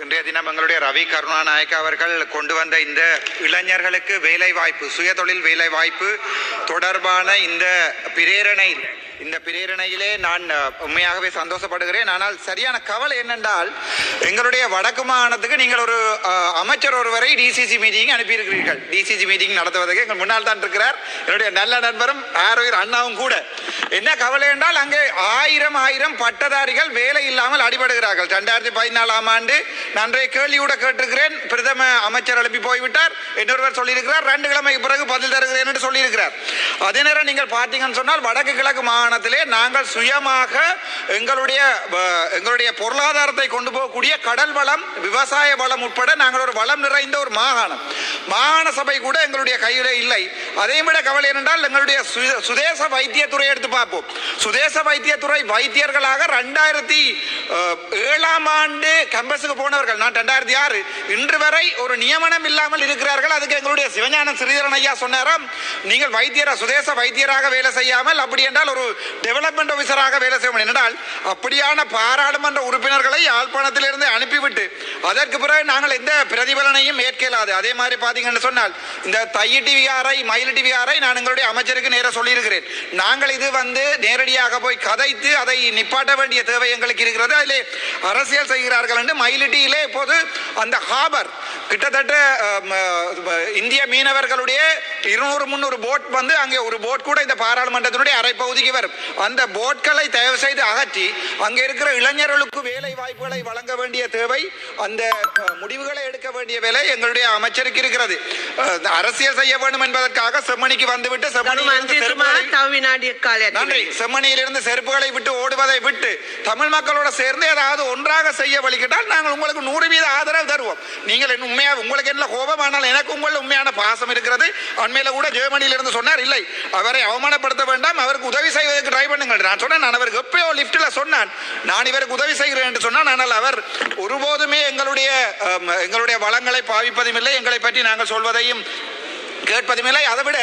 இன்றைய தினம் எங்களுடைய ரவி கருணாநாயக் அவர்கள் கொண்டு வந்த இந்த இளைஞர்களுக்கு வேலை வாய்ப்பு சுயதொழில் வேலை வாய்ப்பு தொடர்பான இந்த பிரேரணை இந்த பிரேரணையிலே நான் உண்மையாகவே சந்தோஷப்படுகிறேன். ஆனால் சரியான கவலை என்னென்றால் எங்களுடைய வடக்கு மாகாணத்துக்கு நீங்கள் ஒரு அமைச்சர் ஒருவரை டிசிசி மீட்டிங் அனுப்பியிருக்கிறீர்கள். டிசிசி மீட்டிங் நடத்துவதற்கு எங்கள் முன்னால் தான் இருக்கிறார். என்னுடைய நல்ல நண்பரும் ஆரோக்கிய அண்ணாவும் கூட. என்ன கவலை என்றால் அங்கே ஆயிரம் ஆயிரம் பட்டதாரிகள் வேலை இல்லாமல் அடிபடுகிறார்கள். ரெண்டாயிரத்தி பதினாலாம் ஆண்டு நன்றை கேள்வியோட கேட்டிருக்கிறேன். பிரதம அமைச்சர் எழுப்பி போய்விட்டார். இன்னொருவர் சொல்லியிருக்கிறார் ரெண்டு கிழமைக்கு பிறகு பதில் தருகிறேன் என்று சொல்லியிருக்கிறார். அதே நேரம் நீங்கள் பார்த்தீங்கன்னு சொன்னால் வடக்கு கிழக்கு மாகாணத்திலே நாங்கள் சுயமாக எங்களுடைய எங்களுடைய பொருளாதாரத்தை கொண்டு போகக்கூடிய கடல் வளம் விவசாய வளம் உட்பட நாங்கள் ஒரு வளம் நிறைந்த ஒரு மாகாணம். மாகாண சபை கூட எங்களுடைய கையில் இல்லை. அதையும் விட கவலை என்றால் எங்களுடைய சுதேச வைத்தியத்துறை எடுத்து பார்ப்போம். சுதேச வைத்தியத்துறை வைத்தியர்களாக ரெண்டாயிரத்தி ஏழாம் ஆண்டு கம்பஸுக்கு போனவர்கள் நான் ரெண்டாயிரத்தி ஆறு. இன்று வரை ஒரு நியமனம் இல்லாமல் இருக்கிறார்கள். அதுக்கு எங்களுடைய சிவஞான ஸ்ரீதரன் ஐயா சொன்னாராம் நீங்கள் வைத்தியரா சுதேச வைத்தியராக வேலை செய்யாமல் அப்படி என்றால் ஒரு டெவலப்மெண்ட் ஆஃபீஸராக வேலை செய்ய என்றால் அப்படியான பாராளுமன்ற உறுப்பினர்களை யாழ்ப்பாணத்திலிருந்து அனுப்பிவிட்டு அதற்கு பிறகு நாங்கள் எந்த பிரதிபலனையும் ஏற்கலாது. அதே மாதிரி பார்த்தீங்கன்னு சொன்னால் இந்த தைய டிவிஆரை மயில் டிவிஆரை நான் எங்களுடைய அமைச்சருக்கு நேராக சொல்லியிருக்கிறேன். நாங்கள் இது வந்து நேரடியாக போய் கதைத்து அதை நிப்பாட்ட வேண்டிய தேவை எங்களுக்கு இருக்கிறது. அதில் அரசியல் செய்கிறார்கள் என்று மயிலிட்டியிலே இப்போது அந்த ஹாபர் கிட்டத்தட்ட இந்திய மீனவர்களுடைய இருநூறு முந்நூறு போட் வந்து அங்கே ஒரு போட் கூட இந்த பாராளுமன்றத்தினுடைய அரை பகுதிக்கு வரும். அந்த போட்களை தயவு செய்து அகற்றி அங்கே இருக்கிற இளைஞர்களுக்கு வேலை வாய்ப்புகளை வழங்க வேண்டிய தேவை அந்த முடிவுகளை எடுக்க வேண்டிய வேலை எங்களுடைய அமைச்சருக்கு இருக்கிறது. அரசியல் செய்ய வேண்டும் என்பதற்காக செம்மணிக்கு வந்துவிட்டு நன்றி. செம்மணியிலிருந்து செருப்புகளை விட்டு ஓடுவதை விட்டு தமிழ் மக்களோட சேர்ந்து ஏதாவது ஒன்றாக செய்ய வழிகிட்டால் நாங்கள் உங்களுக்கு நூறு வீத நீங்கள் என்ன உண்மையாக உங்களுக்கு என்ன கோபம் ஆனால் எனக்கு உங்கள் உண்மையான பாசம் இருக்கிறது. அண்மையில் கூட ஜெர்மனியிலிருந்து சொன்னார் இல்லை அவரை அவமானப்படுத்த வேண்டாம் அவருக்கு உதவி செய்வதற்கு ட்ரை பண்ணுங்கள். நான் சொன்னேன் நான் அவருக்கு எப்பயோ லிப்ட்ல சொன்னான். நான் இவருக்கு உதவி செய்கிறேன் என்று சொன்னான் ஆனால் அவர் ஒருபோதுமே எங்களுடைய எங்களுடைய வளங்களை பாவிப்பதும் இல்லை எங்களை பற்றி நாங்கள் சொல்வதையும் கேட்பதுமில்லை. அதை விட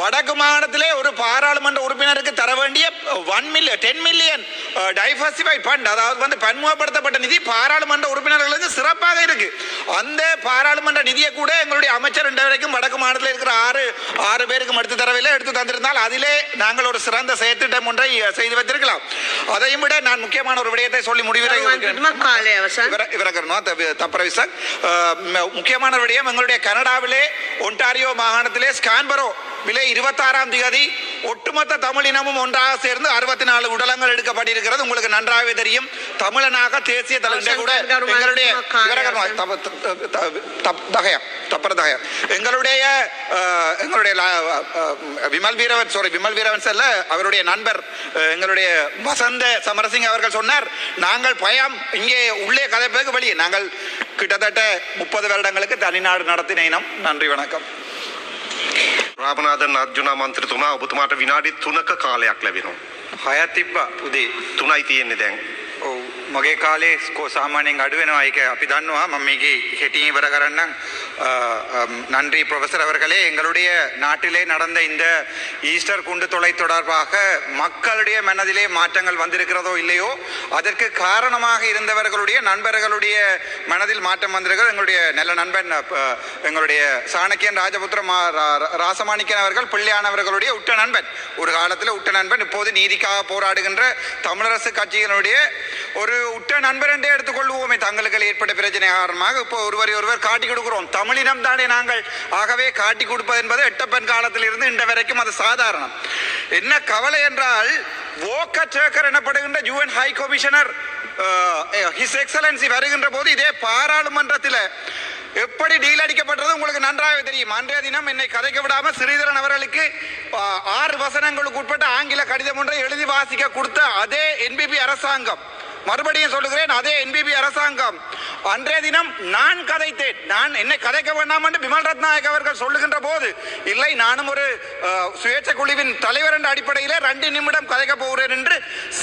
வடக்கு மாநிலத்திலே ஒரு பாராளுமன்ற உறுப்பினருக்கு தர வேண்டிய one million ten million diversify fund அதாவது வந்து பன்முகப்படுத்தப்பட்ட நிதி பாராளுமன்ற உறுப்பினர்களுக்கு சிறப்பாக இருக்கு. அந்த பாராளுமன்ற நிதியை கூட எங்களுடைய அமைச்சர் இன்று வரைக்கும் வடக்கு மாநிலத்தில் இருக்கிற ஆறு ஆறு பேருக்கு மடுத்து தரவில்லை எடுத்து தந்திருந்தால் அதிலே நாங்கள் ஒரு சிறந்த செயற்திட்டம் ஒன்றை செய்து வைத்திருக்கலாம். அதையும் விட நான் முக்கியமான ஒரு விடயத்தை சொல்லி முடிவுரை முக்கியமான விடயம் எங்களுடைய கனடாவிலே ஒன்டாரியோ மாகாண மாகாணத்திலே ஸ்கான்பரோ விலை இருபத்தாறாம் தேதி ஒட்டுமொத்த தமிழினமும் ஒன்றாக சேர்ந்து அறுபத்தி நாலு உடலங்கள் எடுக்கப்பட்டிருக்கிறது. உங்களுக்கு நன்றாகவே தெரியும். தமிழனாக தேசிய தலைவர் கூட எங்களுடைய தகயம் எங்களுடைய எங்களுடைய விமல் வீரவன் சாரி விமல் வீரவன் செல்ல அவருடைய நண்பர் எங்களுடைய வசந்த சமரசிங் அவர்கள் சொன்னார் நாங்கள் பயம் இங்கே உள்ளே கதைப்பதற்கு வெளியே. நாங்கள் கிட்டத்தட்ட முப்பது வருடங்களுக்கு தனிநாடு நடத்தின இனம். நன்றி வணக்கம். රාමනාදන් අර්ජුනා මන්ත්‍රතුමා ඔබතුමාට විනාඩි තුනක කාලයක් ලැබෙනවා. හයත් තිබ්බා පුදේ තුනයි තියෙන්නේ දැන්. ඔව් මගේ කාලේ ස්කෝ සාමාන්‍යයෙන් අඩු වෙනවා ඒක අපි දන්නවා මම මේකේ කෙටියෙන් ඉවර කරන්නම් அ, அம், நன்றி ப்ரொஃபசர் அவர்களே எங்களுடைய நாட்டிலே நடந்த இந்த ஈஸ்டர் குண்டு தொலை தொடர்பாக மக்களுடைய மனதிலே மாற்றங்கள் வந்திருக்கிறதோ இல்லையோ அதற்கு காரணமாக இருந்தவர்களுடைய நண்பர்களுடைய மனதில் மாற்றம் வந்திருக்கிறது எங்களுடைய நல்ல நண்பன் அ, எங்களுடைய சாணக்கியன் ராஜபுத்திர மா- ரா- ரா- ராசமாணிக்கன் அவர்கள் பிள்ளையானவர்களுடைய உற்ற நண்பன் ஒரு காலத்தில் உற்ற நண்பன் இப்போது நீதிக்காக போராடுகின்ற தமிழரசு கட்சியினுடைய ஒரு உற்ற நண்பரென்றே எடுத்துக்கொள்வோமே. தங்களுக்கு ஏற்பட்ட பிரச்சனை காரணமாக இப்போ ஒருவரை ஒருவர் காட்டி கொடுக்கிறோம். தமிழினம் தானே நாங்கள். ஆகவே காட்டி கொடுப்பது என்பது எட்டப்பன் காலத்தில் இருந்து இன்று வரைக்கும் அது சாதாரணம். என்ன கவலை என்றால் ஓக்கர் சேக்கர் எனப்படுகின்ற UN high commissioner his excellency வருகின்ற போது இதே பாராளுமன்றத்தில் எப்படி டீல் அடிக்கப்பட்டது உங்களுக்கு நன்றாக தெரியும். அன்றைய தினம் என்னை கதைக்க விடாம ஸ்ரீதரன் அவர்களுக்கு ஆறு வசனங்களுக்கு உட்பட்ட ஆங்கில கடிதம் ஒன்றை எழுதி வாசிக்க கொடுத்த அதே என்பிபி அரசாங்கம். மறுபடியும் சொல்லுகிறேன் அதே என்பிபி அரசாங்கம். அன்றைய தினம் நான் கதைத்தேன். நான் என்னை கதைக்க வேண்டாம் என்று விமல் ரத்நாயக் அவர்கள் சொல்லுகின்ற போது இல்லை நானும் ஒரு சுயேட்சை குழுவின் தலைவர் என்ற அடிப்படையில் ரெண்டு நிமிடம் கதைக்க போகிறேன் என்று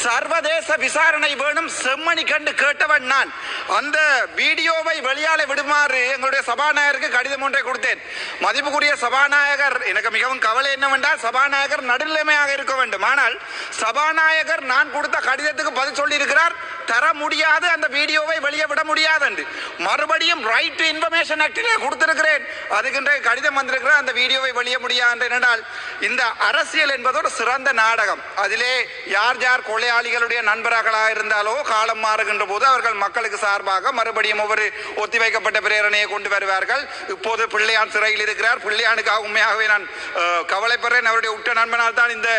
சர்வதேச விசாரணை வேணும் செம்மணி கண்டு கேட்டவன் நான். அந்த வீடியோவை வெளியால விடுமாறு எங்களுடைய சபாநாயகருக்கு கடிதம் ஒன்றை கொடுத்தேன். மதிப்புக்குரிய சபாநாயகர் எனக்கு மிகவும் கவலை என்னவென்றால் சபாநாயகர் நடுநிலைமையாக இருக்க வேண்டும். ஆனால் சபாநாயகர் நான் கொடுத்த கடிதத்துக்கு பதில் சொல்லியிருக்கிறார். தர முடியாது அந்த வீடியோவை வெளியே விட முடியாது என்று மறுபடியும் ரைட் டு இன்ஃபர்மேஷன் ஆக்டிலே கொடுத்திருக்கிறேன். அதுக்கின்ற கடிதம் வந்திருக்கிறேன் அந்த வீடியோவை வெளியே முடியாது என்றால் இந்த அரசியல் என்பது ஒரு சிறந்த நாடகம். அதிலே யார் யார் கொலையாளிகளுடைய நண்பர்களாக இருந்தாலோ காலம் மாறுகின்ற போது அவர்கள் மக்களுக்கு சார்பாக மறுபடியும் ஒவ்வொரு ஒத்திவைக்கப்பட்ட பிரேரணையை கொண்டு வருவார்கள். இப்போது பிள்ளையான் சிறையில் இருக்கிறார். பிள்ளையானுக்காக உண்மையாகவே நான் கவலைப்படுறேன். அவருடைய உற்ற நண்பனால் தான் இந்த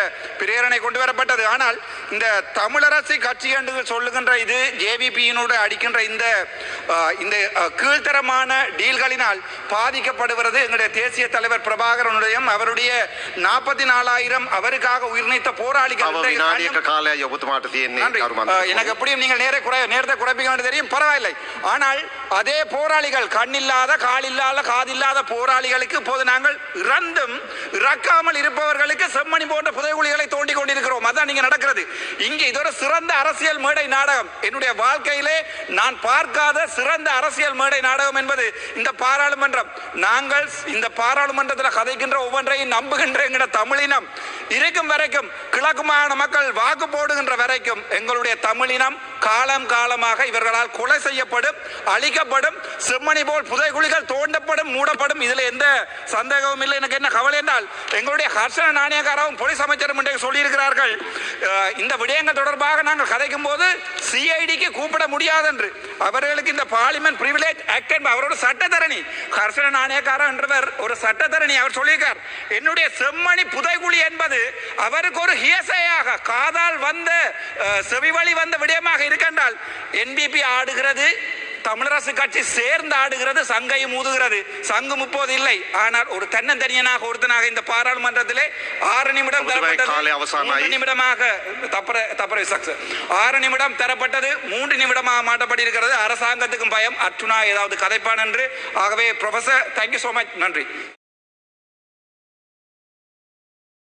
பிரேரணை கொண்டு வரப்பட்டது. ஆனால் இந்த தமிழரசு கட்சி என்று சொல்லுகின்ற இது ஜேவிபியினோடு அடிக்கின்ற இந்த இந்த கீழ்த்தரமான டீல்களினால் பாதிக்கப்படுகிறது. எங்களுடைய தேசிய தலைவர் பிரபாகரனுடைய அவருடைய நாற்பத்தி நாலாயிரம் அவருக்காக உயிர்நீத்த போராளிகள் எனக்கு எப்படியும் நீங்கள் நேர குறை நேரத்தை குறைப்பீங்க தெரியும். பரவாயில்லை. ஆனால் அதே போராளிகள் கண்ணில்லாத காலில்லாத காதில்லாத போராளிகளுக்கு இப்போது நாங்கள் இறந்தும் இறக்காமல் இருப்பவர்களுக்கு செம்மணி போன்ற புதைகுழிகளை தோண்டி கொண்டிருக்கிறோம். அதான் நீங்க நடக்கிறது. இங்கே இது ஒரு சிறந்த அரசியல் மேடை நாடகம். என்னுடைய வாழ்க்கையிலே நான் பார்க்காத சிறந்த அரசியல் மேடை நாடகம் என்பது இந்த பாராளுமன்றம். நாங்கள் இந்த பாராளுமன்றத்தில் கதைக்கின்ற ஒவ்வொன்றையும் நம்புகின்ற எங்கட தமிழினம் இருக்கும் வரைக்கும் கிழக்கு மாகாண மக்கள் வாக்கு போடுகின்ற வரைக்கும் எங்களுடைய தமிழினம் காலம் காலமாக இவர்களால் கொலை செய்யப்படும் அழிக்கப்படும் செம்மணி போல் புதைகுழிகள் தோண்டப்படும் மூடப்படும். இதில் எந்த சந்தேகமும் இல்லை. எனக்கு என்ன கவலை என்றால் எங்களுடைய ஹர்ஷன நாணயக்காரவும் போலீஸ் அமைச்சரும் சொல்லியிருக்கிறார்கள். இந்த விடயங்கள் தொடர்பாக நாங்கள் கதைக்கும் போது சிஐடிக்கு கூப்பிட முடியாது என்று அவர்களுக்கு இந்த பார்லிமெண்ட் பிரிவிலேஜ் ஆக்ட் என்பது அவரோட சட்டத்தரணி. ஹர்ஷன நாணயக்காரன் என்றவர் ஒரு சட்டத்தரணி அவர் சொல்லியிருக்கார். என்னுடைய செம்மணி புதைகுழி என்பது அவருக்கு ஒரு ஹியசையாக காதால் வந்த செவிவழி வந்த விடயமாக இருக்கின்றால் என்பிபி ஆடுகிறது தமிழரசு கட்சி சேர்ந்து ஆடுகிறது சங்கையும் ஊதுகிறது. சங்கு முப்போது இல்லை. ஆனால் ஒரு தன்னந்தனியனாக ஒருத்தனாக இந்த பாராளுமன்றத்திலே ஆறு நிமிடம் தரப்பட்டது நிமிடமாக தப்பற விசாக்ஸ் ஆறு நிமிடம் தரப்பட்டது மூன்று நிமிடமாக மாட்டப்பட்டிருக்கிறது அரசாங்கத்துக்கும் பயம். அர்ச்சுனா ஏதாவது கதைப்பான் என்று. ஆகவே ப்ரொஃபசர் தேங்க்யூ so மச் நன்றி.